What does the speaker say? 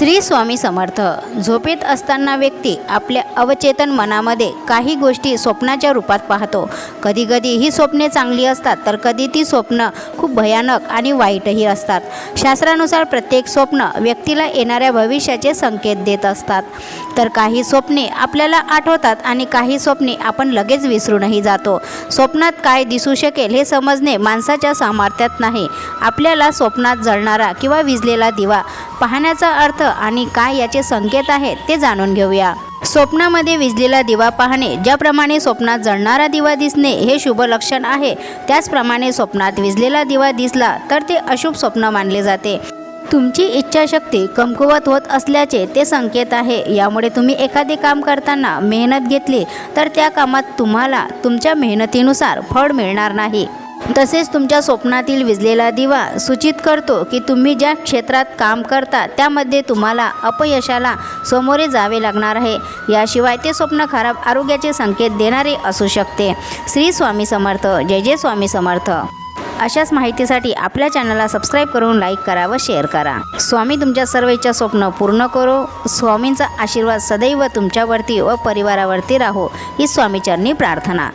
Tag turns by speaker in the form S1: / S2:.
S1: श्री स्वामी समर्थ. झोपेत असताना व्यक्ती आपल्या अवचेतन मनामध्ये काही गोष्टी स्वप्नाच्या रूपात पाहतो. कधीकधी ही स्वप्ने चांगली असतात तर कधी ती स्वप्न खूप भयानक आणि वाईटही असतात. शास्त्रानुसार प्रत्येक स्वप्न व्यक्तीला येणाऱ्या भविष्याचे संकेत देत असतात. तर काही स्वप्ने आपल्याला आठवतात आणि काही स्वप्ने आपण लगेच विसरूनही जातो. स्वप्नात काय दिसू शकेल हे समजणे माणसाच्या सामर्थ्यात नाही. आपल्याला स्वप्नात जळणारा किंवा विजलेला दिवा पाहण्याचा अर्थ आणि काय याचे संकेत आहेत ते जाणून घेऊया. स्वप्नामध्ये विजलेला दिवा पाहणे ज्याप्रमाणे स्वप्नात जळणारा दिवा दिसणे हे शुभ लक्षण आहे. त्याचप्रमाणे स्वप्नात विजलेला दिवा दिसला तर ते अशुभ स्वप्न मानले जाते. तुमची इच्छाशक्ती कमकुवत होत असल्याचे ते संकेत आहे. यामुळे तुम्ही एखादे काम करताना मेहनत घेतली तर त्या कामात तुम्हाला तुमच्या मेहनतीनुसार फळ मिळणार नाही. तसेच तुमच्या स्वप्नातील विजलेला दिवा सूचित करतो की तुम्ही ज्या क्षेत्रात काम करता त्यामध्ये तुम्हाला अपयशाला सामोरे जावे लागणार आहे. याशिवाय ते स्वप्न खराब आरोग्याचे संकेत देणारे असू शकते. श्री स्वामी समर्थ. जय जय स्वामी समर्थ. अशाच माहितीसाठी आपल्या चॅनलला सबस्क्राईब करून लाईक करा व शेअर करा. स्वामी तुमच्या सर्व इच्छा स्वप्न पूर्ण करो. स्वामींचा आशीर्वाद सदैव तुमच्यावरती व परिवारावरती राहो. ही स्वामीचरणी प्रार्थना.